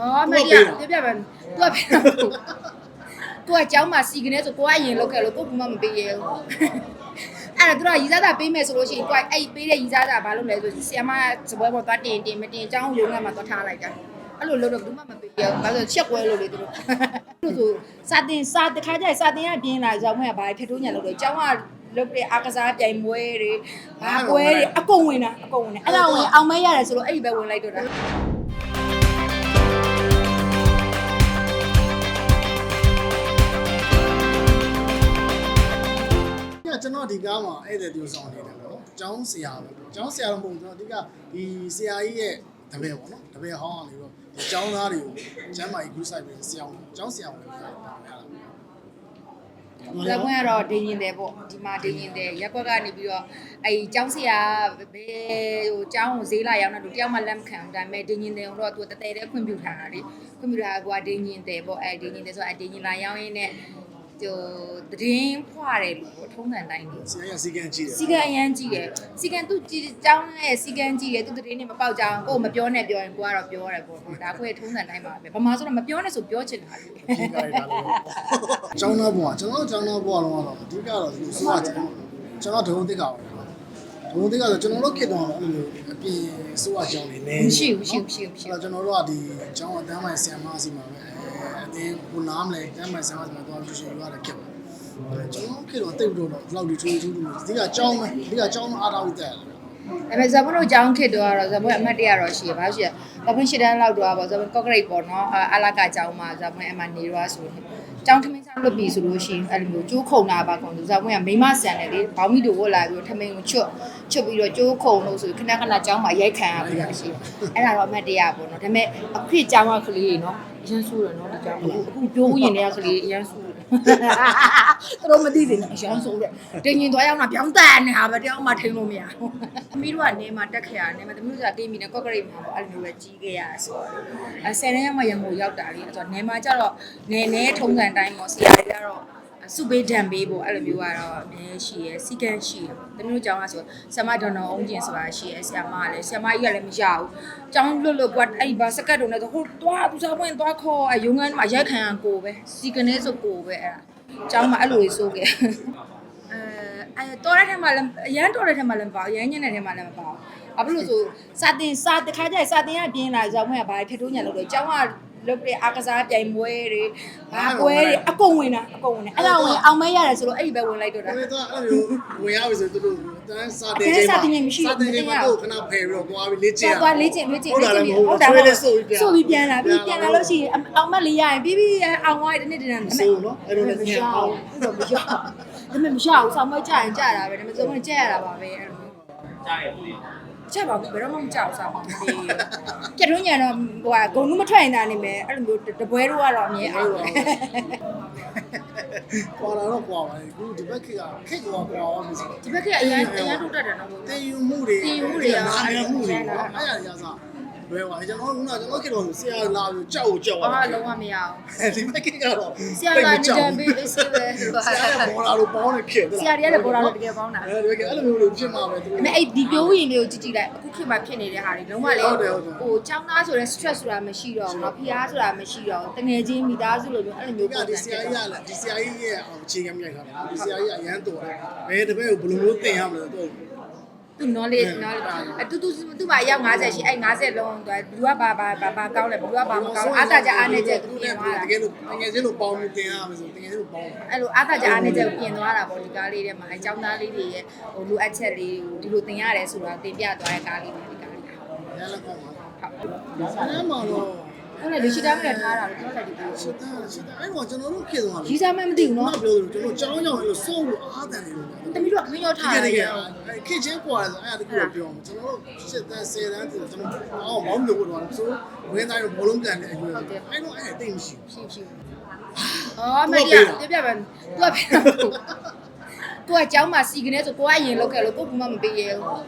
ဩမကြီးပြပြပဲသူကပြသူကကျောင်းမှာစီကနေဆိုကိုကအရင်လောက်ခဲ့လို့ကိုကမှမပေးရဘူးအဲ့တော့သူကရီစားတာပေးမယ်ဆိုလို့ရှိရင်ကိုကအဲ့ပေးတဲ့ရီစားတာဘာလုပ်လဲဆိုဆီယမစပွဲပေါ်သွားတင်တင်မတင်ကျောင်းရုံးကမှသွားထားလိုက်တာအဲ့လိုလို့တော့ဘူးမှမပေးရဘူးဘာလို့ချက်ကွဲလို့လေသူတို့လို့ဆိုစာတင်စာတခါကျရင်စာတင်ရပြင်းလာရောက်မဲ့ဘာဖြစ်ထိုးညာလို့လေကျောင်းကလုပ်တဲ့အားကစားပြိုင်ပွဲတွေဘာပွဲတွေအကုန်ဝင်တာအကုန်ဝင်တယ်အဲ့ဒါဝင်အောင်မဲရတယ်ဆိုလို့အဲ့ဒီပဲဝင်လိုက်တော့တာ ညကျွန်တော်ဒီကားမှာအဲ့တဲ့သူဆောင်နေတယ်ပေါ့နော်။ကျောင်းဆရာပဲ။ကျောင်းဆရာတော့မဟုတ်ဘူးကျွန်တော်အဓိကဒီဆရာကြီးရဲ့တပည့်ပေါ့နော်။တပည့်ဟောင်းအောင်လို့ဒီကျောင်းသားတွေကိုကျမ်းမာရေး group site ပဲဆရာအောင်ကျောင်းဆရာအောင်လည်းပြောတာ။ဇက်ကွင်းကတော့ဒင်းရင်တယ်ပေါ့ဒီမှာဒင်းရင်တယ်ရက်ကွက်ကနေပြီးတော့အဲကျောင်းဆရာဘယ်ဟိုကျောင်းကိုဈေးလာရောက်နေတော့တယောက်မှလက်မခံဘူးဒါပေမဲ့ဒင်းရင်တယ်တော့သူတတဲတဲခွင့်ပြုထားတာလေခွင့်ပြုထားတာကဒင်းရင်တယ်ပေါ့အဲဒင်းရင်တယ်ဆိုတော့ဒင်းရင်လာရောက်ရင်းနဲ့ ဟိုတည်င်းဖွာတယ်လို့ပေါ့ထုံးစံတိုင်းလို့ဆရာကြီးစီကံကြည့်တယ်စီကန်အရန်ကြည့်တယ်စီကန်သူကြည်ကျောင်းနဲ့စီကန်ကြည့်တယ်သူတည်င်းနဲ့မပေါက်ကြအောင်ကိုယ်မပြောနဲ့ပြောရင်ကိုကတော့ပြောရတယ်ပေါ့ဒါကိုယ့်ရဲ့ထုံးစံတိုင်းပါပဲဗမာဆိုတော့မပြောနဲ့ဆိုပြောချင်တာလေဒီကားရတာလို့ကျောင်းသားဘုရားကျွန်တော်ကျောင်းသားဘုရားလုံးကတော့အဓိကတော့ဒီဆိုတော့ကျွန်တော်ဒုံသိက္ခာပါဒုံသိက္ခာဆိုကျွန်တော်တို့ခေတ္တတော့အဲ့လိုအပြင်ဆိုရကျောင်းနေနေမရှိဘူးမရှိဘူးမရှိဘူးမရှိအဲ့ဘူးတော့ကျွန်တော်တို့ကဒီကျောင်းအတန်းမိုင်ဆရာမစီမှာပဲ အဲအတင်းဘုနားမလဲတန်းမိုင်ဆရာမစီမှာတော့ကျရှင်ရတာဖြစ်ပါအဲကျွန်တော်ခေတ္တတော့တိတ်တော့တော့ဒီလောက်ဒီချိုးချိုးလို့ဒီကကျောင်းပဲဒီကကျောင်းအားထားပြီးတက်ရတယ်ဒါပေမဲ့ဇမွန်တို့ကြောင်းခစ်တော့ကတော့ဇမွန်အမတ်တရတော့ရှိရပါရှိရဇမွန်ရှစ်တန်းလောက်တော့ပေါ့ဇမွန်ကော့ကရိတ်ပေါ့နော်အလာကကြောင်းမှာဇမွန်အမနေတော့ဆိုရင်ကြောင်းထမင်းစားလွတ်ပြီဆိုလို့ရှိရင်အဲ့လိုမျိုးကျိုးခုံတာပါခုံဇမွန်ကမိမဆန်တယ်လေဘောင်းမီတို့ဝတ်လာပြီးတော့ထမင်းကိုချွတ်ချွတ်ပြီးတော့ကျိုးခုံလို့ဆိုခဏခဏကြောင်းမှာရိုက်ခံရပြီးတော့ရှိအဲ့ဒါတော့အမတ်တရပေါ့နော်ဒါပေမဲ့အခုကြောင်းကကလေးနော်အ ရန်ဆိုးတယ်နော်ဒီကြောင်းအခုအခုပြောဦးရင်လည်းကလေးအရန်ဆိုးတယ်သူတို့မသိသေးဘူးအရန်ဆိုးတယ်တင်ရင်သွားရောက်တာပြောင်းတန်နေတာပဲတယောက်မှထိန်လို့မရဘူးသမီးတို့ကနေမှာတက်ခဲ့ရတယ်နေမှာသမီးတို့ကတေးမီနဲ့ကော့ကရိတ်မှာပေါ့အဲ့လိုမျိုးပဲကြီးခဲ့ရဆိုတော့အဲဆယ်တန်းရောက်မှရံကိုရောက်တာလေအဲ့တော့နေမှာကျတော့နေနေထုံးစံတိုင်းပေါ့ဆရာကြီးကတော့ စုပေးဒံပေးဖို့အဲ့လိုမျိုးကတော့အများရှိရယ်စီကန်းရှိရယ်သမီးတို့ကျောင်းကဆိုဆမဒေါ်နော်အောင်ကျင်ဆိုတာရှိရယ်ဆရာမကလည်းဆရာမကြီးကလည်းမရဘူးကျောင်းလွတ်လွတ်ကွာအဲ့ဒီဘာစကတ်တုံနဲ့ဆိုဟိုတွားသူစားပွင့်တွားခေါ်အယုံငန်းမှာရက်ခံရကိုပဲစီကနေဆိုကိုပဲအဲ့ဒါကျောင်းမှာအဲ့လိုကြီးစိုးခဲ့အဲအဲတော်တဲ့ထက်မှလည်းအရန်တော်တဲ့ထက်မှလည်းမပါဘူးအရန်ညံ့တဲ့ထက်မှလည်းမပါဘူးဘာဖြစ်လို့ဆိုစာတင်စာတခါကျရင်စာတင်ရပြင်းလာရောက်မဲ့ဘာဖြစ်ထိုးညာလို့လဲကျောင်းက လုပ်တဲ့အားကစားပြိုင်ပွဲတွေဘာပွဲတွေအကုန်ဝင်တာအကုန်ဝင်တယ်အဲ့ဒါဝင်အောင်မဲရတယ်ဆိုတော့အဲ့ဒီပဲဝင်လိုက်တော့တာဒါပေမဲ့တော့အဲ့လိုဝင်ရပြီဆိုသူတို့တန်းစာတင်ချိန်မှာစာတင်ချိန်မှာတော့ခဏဖယ်ပြီးတော့သွားပြီးလေ့ကျင့်ကျသွားလေ့ကျင့်လေ့ကျင့်ဟုတ်တာလည်းမဟုတ်ဟုတ်ဘူးတာကျွေးလေးဆိုပြီးပြန်ဆိုပြီးပြန်လာပြီးပြန်လာလို့ရှိရင်အောင်မလေးရရင်ပြီးပြီးအောင်သွားတယ်တနေ့တည်းနဲ့ဆိုနော်အဲ့လိုလည်းညံအောင်အဲ့တော့မရဘူးဒါပေမဲ့မရဘူးဆောင်းမကြရင်ကြတာပဲဒါပေမဲ့စုံမကြရတာပါပဲအဲ့လိုမျိုး ချက်ပါဘူးဘယ်တော့မှမကြောက်စားဘူးဒီကြက်တွင်းညံတော့ဟိုကဂုံလုံးမထွက်ရင်သာနေမယ်အဲ့လိုမျိုးတပွဲတော့ကတော့အမြဲအောင်တယ်ကွာလာတော့ကွာပါလေခုဒီဘက်ခေတ်ကခေတ်ကွာကွာအောင်ဆိုဒီဘက်ကအရင်အရင်ထုတ်တတ်တယ်နော်တင်ယူမှုတွေတင်ယူမှုတွေရောနားရမှုတွေနော်အဲ့ရရစား လွယ်ပါတယ်ကျွန်တော်ကကျွန်တော်ကကျွန်တော်ဆရာလာပြီးကြောက်ကိုကြောက်တာဘာလုံးဝမရအောင်ဒီမက်ကကတော့ဆရာလာနေတယ်ဘေးလေးဆိုလဲဆရာကဘောလာလို့ပေါင်းနေဖြစ်တယ်ဆရာတွေကလည်းဘောလာလို့တကယ်ပေါင်းတာအဲတကယ်အဲ့လိုမျိုးလို့ဖြစ်မှာပဲသူအမေအဲ့ဒီပြောရင်လေးကိုကြည့်ကြည့်လိုက်အခုခေတ်မှာဖြစ်နေတဲ့ဟာတွေလုံးဝလေဟိုချောင်းသားဆိုတဲ့ stress ဆိုတာမရှိတော့ဘူးနော်ဖီးယားဆိုတာမရှိတော့တငယ်ချင်းမိသားစုလိုမျိုးအဲ့လိုမျိုးပုံစံဒီဆရာကြီးကလည်းဒီဆရာကြီးရဲ့အခြေခံမြင်တာဒီဆရာကြီးကအရန်တော်တယ်ဘယ်တပည့်ကိုဘယ်လိုမျိုးသင်ရမလဲတော့ သူ knowledge knowledge အတူတူသူ့မှာရောက်50ရှိအဲ့50လုံးသူဘလူကဘာဘာဘာဘာကောင်းလဲဘလူကဘာမကောင်းအားတာကြအားနေချက်သူပြင်သွားတာတကယ်လို့ငယ်ချင်းလို့ပေါင်းပြီးသင်ရမယ်ဆိုသင်ငယ်ချင်းလို့ပေါင်းတယ်အဲ့လိုအားတာကြအားနေချက်ကိုပြင်သွားတာပေါ့ဒီကားလေးထဲမှာအကြောင်းသားလေးတွေရဲ့ဟိုလိုအပ်ချက်လေးကိုဒီလိုသင်ရတယ်ဆိုတာသင်ပြသွားတဲ့ကားလေးပဲဒီကားလေးဟုတ်ရလည်းကောင်းပါဆရာမတော့ အဲ့လေရှိတာမနဲ့ထားတာလို့ပြောလိုက်ဒီလိုရှစ်တန်းရှစ်တန်းအဲ့တော့ကျွန်တော်တို့ခေတ်သွားရီးစားမှမသိဘူးနော်နော်ပြောလို့ကျွန်တော်ကြောင်းကြောင်းအဲ့လိုစုံလို့အားတန်နေလို့တမီးတို့ကခင်းရောက်ထားတတကယ်ယ်တကယ်အဲ့ခေတ်ချင်းကွာဆိုအဲ့ဒါတကူပြောမှာကျွန်တော်တို့ရှစ်တန်းဆယ်တန်းဆိုကျွန်တော်အော်မောင်းလို့တော့ဆိုဝင်းတိုင်းတော့ဘောလုံးကန်တဲ့အရွယ်အဲ့တော့အဲ့တိတ်မရှိဘူး ရှိရှိအော်မကြီးပြပြပဲသူကပြကိုကကျောင်းမှာစီကနေဆိုကိုကအရင်လောက်ခဲ့လို့ကိုကမှမပေးရဘူး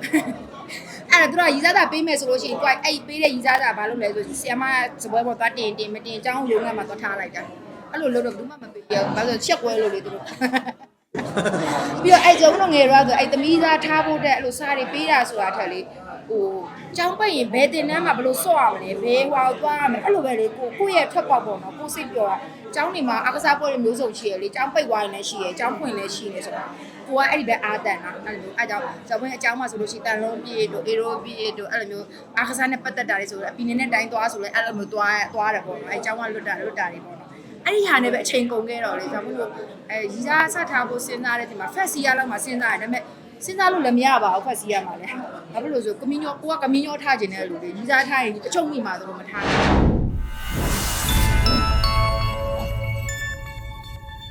အဲ့တော့သူကရီစားတာပေးမယ်ဆိုလို့ရှိရင်ကိုကအဲ့ပေးတဲ့ရီစားတာဘာလုပ်လဲဆိုဆီယမစပွဲပေါ်သွားတင်တင်မတင်ကျောင်းရုံးကမှသွားထားလိုက်တာအဲ့လိုလို့တော့ဘူးမှမပေးရဘူးဘာလို့ချက်ကွဲလို့လေသူတို့ပြီးတော့အဲ့ကျုံတော့ငယ်တော့ဆိုအဲ့သမီးသားထားဖို့တဲ့အဲ့လိုစားတွေပေးတာဆိုတာထက်လေဟိုကျောင်းပိတ်ရင်ဘယ်တင်တန်းမှာဘယ်လိုဆော့ရမလဲဘယ်ဟွာကိုသွားရမလဲအဲ့လိုပဲလေကိုကိုယ့်ရဲ့ထွက်ပေါက်ပေါ့နော်ကိုယ်စိတ်ပြောတာ ကျောင်းနေမှာအကစားပွဲတွေမျိုးစုံရှိရလေကျောင်းပိတ်သွားရင်လည်းရှိရကျောင်းဖွင့်လည်းရှိနေဆိုတော့ကိုကအဲ့ဒီပဲအားတန်တာအဲ့လိုအဲ့ကြောင့်ဇော်ဘွင်းအကျောင်းမှာဆိုလို့ရှိရင်တန်လုံးပြည့်တို့အေရိုပြည့်တို့အဲ့လိုမျိုးအားကစားနဲ့ပတ်သက်တာတွေဆိုတော့အပီနေနဲ့တိုင်းသွားဆိုလဲအဲ့လိုမျိုးသွားသွားတယ်ပေါ့နော်အဲ့ကျောင်းကလွတ်တာလွတ်တာတွေပေါ့နော်အဲ့ဒီဟာနဲ့ပဲအချိန်ကုန်ခဲ့တော့လေဒါမှမဟုတ်အဲရီစားဆက်ထားဖို့စဉ်းစားတဲ့ဒီမှာဖက်စီရလောက်မှစဉ်းစားရတယ်ဒါပေမဲ့စဉ်းစားလို့လည်းမရပါဘူးဖက်စီရမှာလည်းဘာဖြစ်လို့လဲဆိုကမင်းညောကိုကကမင်းညောထားခြင်းတဲ့လူတွေရီစားထားရင်အချုပ်မိမှာဆိုလို့မထားဘူး